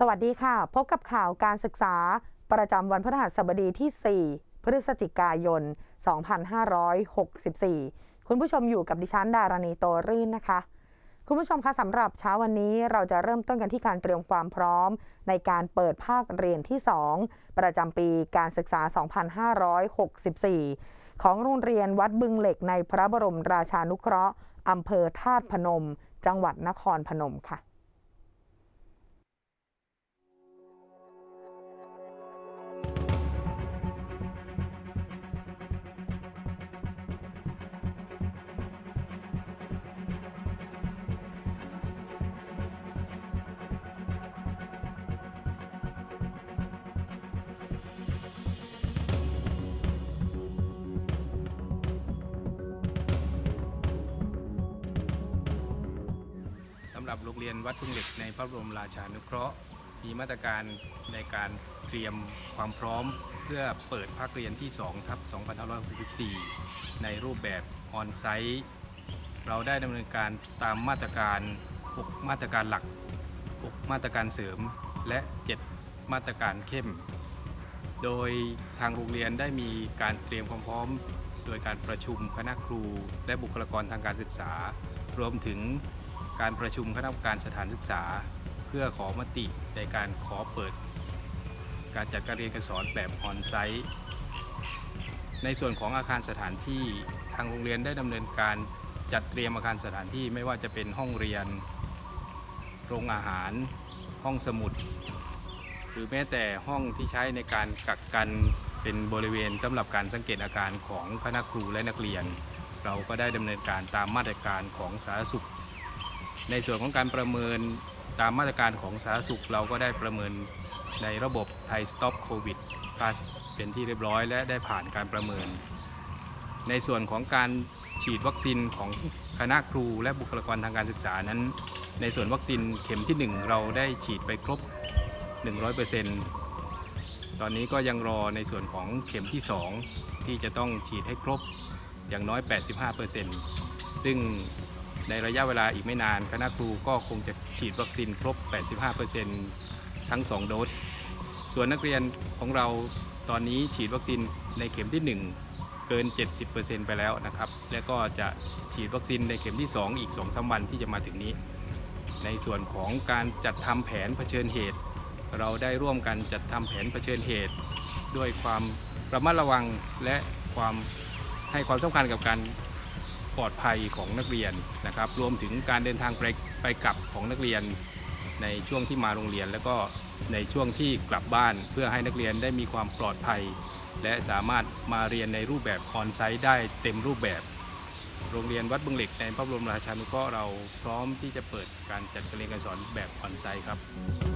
สวัสดีค่ะ พบกับข่าวการศึกษา ประจำวันพฤหัสบดีที่ 4 พฤศจิกายน 2564 คุณผู้ชมอยู่กับดิฉันดารณีโตรื่นนะคะ คุณผู้ชมคะสำหรับเช้าวันนี้เราจะเริ่มต้นกันที่การเตรียมความพร้อม ในการเปิดภาคเรียนที่ 2 ประจำปีการศึกษา 2564 ของโรงเรียนวัดบึงเหล็กในพระบรมราชานุเคราะห์อำเภอธาตุพนม จังหวัดนครพนมค่ะ กับโรงเรียนวัดพึ่งเหล็กในพระบรมราชานุเคราะห์ มีมาตรการในการเตรียมความพร้อม เพื่อเปิดภาคเรียนที่2ทับ2564 ในรูปแบบออนไซต์ เราได้ดำเนินการตามมาตรการ 6 มาตรการหลัก 6 มาตรการเสริม และ 7 มาตรการเข้ม โดยทางโรงเรียนได้มีการเตรียมความพร้อม โดยการประชุมคณะครู และบุคลากรทางการศึกษารวมถึง การประชุมคณะกรรมการสถานศึกษา เพื่อขอมติในการขอเปิด การจัดการเรียนการสอนแบบออนไซต์ ในส่วนของอาคารสถานที่ทางโรงเรียนได้ดำเนินการจัดเตรียมอาคารสถานที่ไม่ว่าจะเป็นห้องเรียน โรงอาหาร ห้องสมุด หรือแม้แต่ห้องที่ใช้ในการกักกันเป็นบริเวณสำหรับการสังเกตอาการของคณะครูและนักเรียน เราก็ได้ดำเนินการตามมาตรการของสาธารณสุข ในส่วนของการประเมินตามมาตรการของสาธารณสุขเราก็ได้ประเมินในระบบไทย Stop COVID Plus เป็นที่เรียบร้อยและได้ผ่านการประเมิน ในส่วนของการฉีดวัคซีนของคณะครูและบุคลากรทางการศึกษานั้น ในส่วนวัคซีนเข็มที่ 1 เราได้ฉีดไปครบ 100%ตอนนี้ก็ยังรอในส่วนของเข็มที่ 2 ที่จะต้องฉีดให้ครบอย่างน้อย 85%ซึ่ง ในระยะเวลาอีกไม่นาน คณะครูก็คงจะฉีดวัคซีนครบ 85%ทั้ง 2 โดส ส่วนนักเรียนของเราตอนนี้ฉีดวัคซีนในเข็มที่ 1 เกิน 70%ไปแล้วนะครับ และก็จะฉีดวัคซีนในเข็มที่ 2 อีก2-3วันที่จะมาถึงนี้ ในส่วนของการจัดทำแผนเผชิญเหตุ เราได้ร่วมกันจัดทำแผนเผชิญเหตุ ด้วยความระมัดระวังและความให้ความสำคัญกับการ ปลอดภัยของนักเรียนนะครับ รวมถึงการเดินทางไปไปกลับของนักเรียน ในช่วงที่มาโรงเรียน แล้วก็ในช่วงที่กลับบ้าน เพื่อให้นักเรียนได้มีความปลอดภัย และสามารถมาเรียนในรูปแบบออนไซต์ได้เต็มรูปแบบ โรงเรียนวัดบึงเหล็กในพระบรมราชานุเคราะห์เราพร้อมที่จะเปิดการจัดการเรียนการสอนแบบออนไซต์ครับ